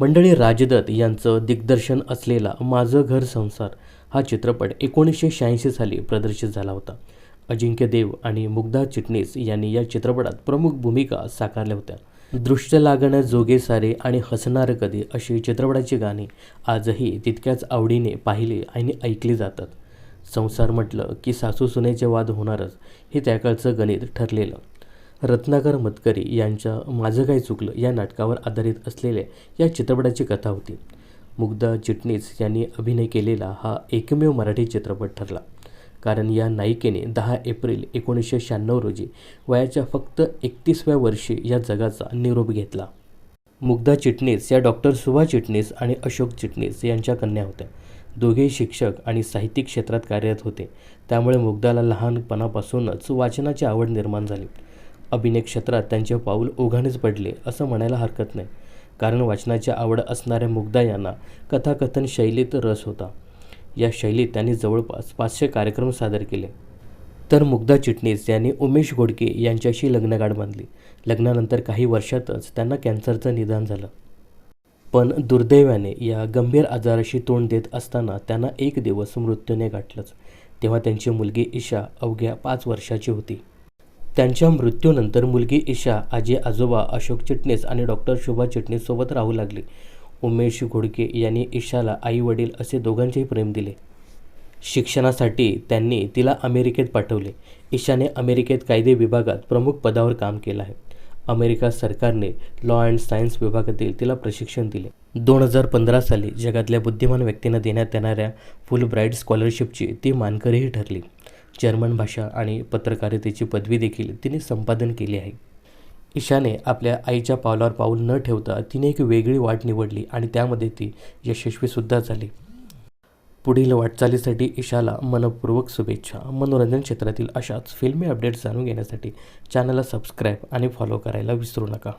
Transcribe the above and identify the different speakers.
Speaker 1: मंडळी राजदत्त यांचं दिग्दर्शन असलेला माझं घर संसार हा चित्रपट एकोणीसशे शहाऐंशी साली प्रदर्शित झाला होता. अजिंक्य देव आणि मुग्धा चिटणीस यांनी या चित्रपटात प्रमुख भूमिका साकारल्या होत्या. दृश्य लागणं जोगे सारे आणि हसणारं कधी अशी चित्रपटाची गाणी आजही तितक्याच आवडीने पाहिली आणि ऐकली जातात. संसार म्हटलं की सासू सुनेचे वाद होणारच हे त्याकाळचं गणित ठरलेलं. रत्नाकर मतकरी यांच्या माझं काय चुकलं या नाटकावर आधारित असलेल्या या चित्रपटाची कथा होती. मुग्धा चिटणीस यांनी अभिनय केलेला हा एकमेव मराठी चित्रपट ठरला. कारण या नायिकेने दहा एप्रिल एकोणीसशे शहाण्णव रोजी वयाच्या फक्त एकतीसव्या वर्षी या जगाचा निरोप घेतला. मुग्धा चिटणीस या डॉक्टर सुभा चिटणीस आणि अशोक चिटणीस यांच्या कन्या होत्या. दोघेही शिक्षक आणि साहित्यिक क्षेत्रात कार्यरत होते. त्यामुळे मुग्धाला लहानपणापासूनच वाचनाची आवड निर्माण झाली. अभिनय क्षेत्रात त्यांचे पाऊल ओघानेच पडले असं म्हणायला हरकत नाही. कारण वाचनाची आवड असणाऱ्या मुग्धा यांना कथाकथन शैलीत रस होता. या शैलीत त्यांनी जवळपास पाचशे कार्यक्रम सादर केले. तर मुग्धा चिटणीस यांनी उमेश घोडके यांच्याशी लग्नगाठ बांधली. लग्नानंतर काही वर्षातच त्यांना कॅन्सरचं निदान झालं. पण दुर्दैवाने या गंभीर आजाराशी तोंड देत असताना त्यांना एक दिवस मृत्यूने गाठलंच. तेव्हा त्यांची मुलगी ईशा अवघ्या पाच वर्षाची होती. त्यांच्या मृत्यूनंतर मुलगी ईशा आजी आजोबा अशोक चिटणीस आणि डॉक्टर शोभा चिटणीससोबत राहू लागली. उमेश घोडके यांनी ईशाला आई वडील असे दोघांचेही प्रेम दिले. शिक्षणासाठी त्यांनी तिला अमेरिकेत पाठवले. ईशाने अमेरिकेत कायदे विभागात प्रमुख पदावर काम केलं आहे. अमेरिका सरकारने लॉ अँड सायन्स विभागातील तिला प्रशिक्षण दिले. दोन हजार पंधरा साली जगातल्या बुद्धिमान व्यक्तींना देण्यात येणाऱ्या फुल ब्राईट स्कॉलरशिपची ती मानकरीही ठरली. जर्मन भाषा आणि पत्रकारितेची पदवी देखील तिने संपादन केली आहे. ईशाने आपल्या आईच्या पावलावर पाऊल न ठेवता तिने एक वेगळी वाट निवडली आणि त्यामध्ये ती यशस्वीसुद्धा झाली. पुढील वाटचालीसाठी ईशाला मनपूर्वक शुभेच्छा. मनोरंजन क्षेत्रातील अशाच फिल्मी अपडेट्स जाणून घेण्यासाठी चॅनलला सबस्क्राईब आणि फॉलो करायला विसरू नका.